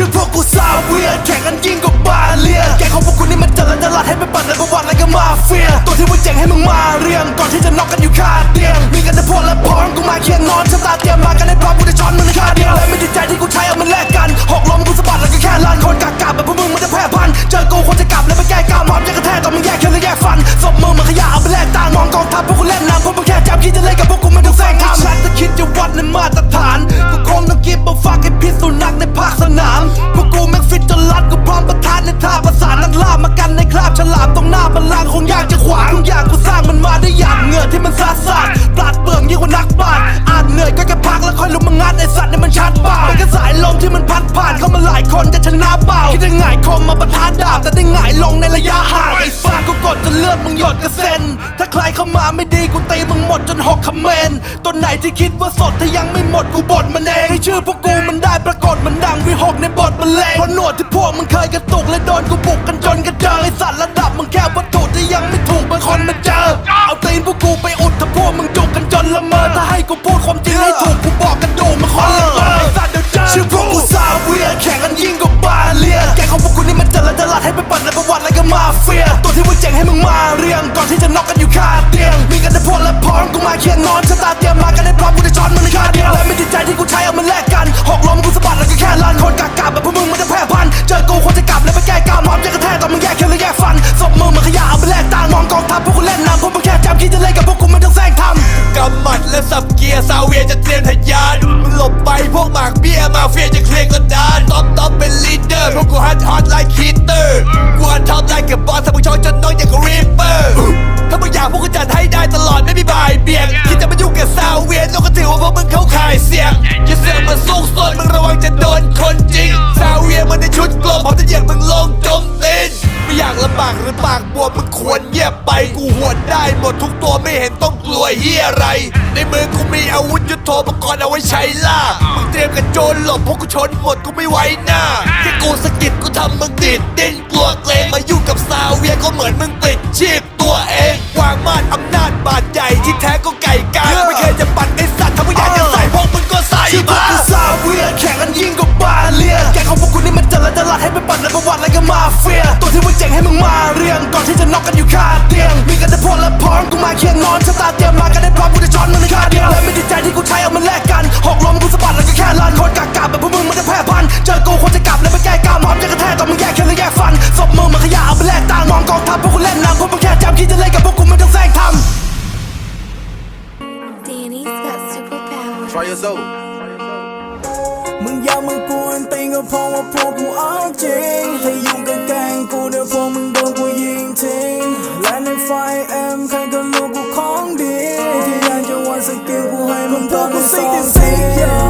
ชื่อพวกกูซาเวียแข่งกันยิ่งกว่าบาเลียแกของพวกกูนี่มัน กระเซ็น ถ้าใครเข้ามาไม่ดีกูตีมึงหมดจนหกคำเมนต้นไหนที่คิดว่าสดถ้ายังไม่หมดกูบดมันเองให้ชื่อพวกกูมันได้ปรากฏมันดังวิหกในบทบรรเลงเพราะหนวดที่พวกมึงเคยกระตุกและโดนกูบุกกันจนกระเจิงไอสัตว์ระดับมึงแค่วัตถุที่ยังไม่ถูกบางคนมาเจอ เอาตีนพวกกูไปอุดถ้าพวกมึงจุกกันจนละเมอถ้าให้กูพูดความจริงให้ถูก ละตลาดให้ไปปั่นในประวัติอะไรก็มาเฟีย ตัวที่มึงเจ๋งให้มึงมาเรียง ก่อนที่จะน็อกกันอยู่คาเตียง มีกันแต่พวกและพร้อมกูมาเคียงนอนชะตาเตรียมมากันให้พร้อมกูจะช้อนมึงในคาเดียวและไม่ดีใจที่กูใช้เอามันแลกกันหกล้มกูสะบัดแล้วก็แค่ลานคนกากาแบบพวกมึงมัน เจะเตรียมทะยานมึงหลบไปพวกหมากเบี้ยมาเฟียจะเคลียร์กระดานท็อปท็อปเป็นลีดเดอร์พวกกูฮัทฮอตไลค์คีเตอร์กูฮัทท็อปไลค์กับบอสถ้ามึงช็อตจนน้องอย่างกับรีเปอร์ถ้ามึงอยากพวกกูจัดให้ได้ตลอดไม่มีบายเบี่ยงคิดจะมายุ่งกับซาเวียนเราก็ถือว่าพวกมึงเข้าข่ายเสี่ยงอย่าเสือกมาซุกซนมึงระวังจะโดนคนจริงซาเวียนมันในชุดกลมพร้อมจะเหยียบมึงลงจมตีน ไม่อยากลำบากหรือปากบวมมึงควรเงียบไปกูหวดได้หมดทุกตัวไม่เห็นต้องกลัวเฮียอะไร ในมือกูมีอาวุธยุทโธปกรณ์เอาไว้ใช้ล่ามึงเตรียมกันโจรหลบพวกกูชนหมดกูไม่ไหวหน้าแค่กูสะกิดกูทำมึงติดดิ้นกลัวเกรงมายุ่งกับซาเวียก็เหมือนมึงติดชีพตัวเอง นที่จะน็อกกันอยู่คาเตียง มีกันแต่พวกและพร้อมกูมาเคียงนอนชะตาเตรียมมากันให้พร้อมกูจะช้อนมึงในคาเดียวและไม่ดีใจที่กูใช้เอามันแลกกันหกล้มกูสะบัดแล้วก็แค่ลานคนกากาแบบพวกมึงมันจะแพร่พันธุ์เจอกูคนจะกลับแล้วไปแก้กาวมอบจะกระแทกตอนมึงแยกแค่และแยกฟันศพมึงมันขยะเอาไปแลกตังค์มองกองทัพพวกกูเล่นน้ำพวกมึงแค่จับคิดจะเล่นกับพวกกูไม่ต้องแซงทำ Danny's got superpowers. Try your soul. มึงอย่ามึงกวนตีนก็เพราะว่าพวกกูเอาจริง ก็รู้กูข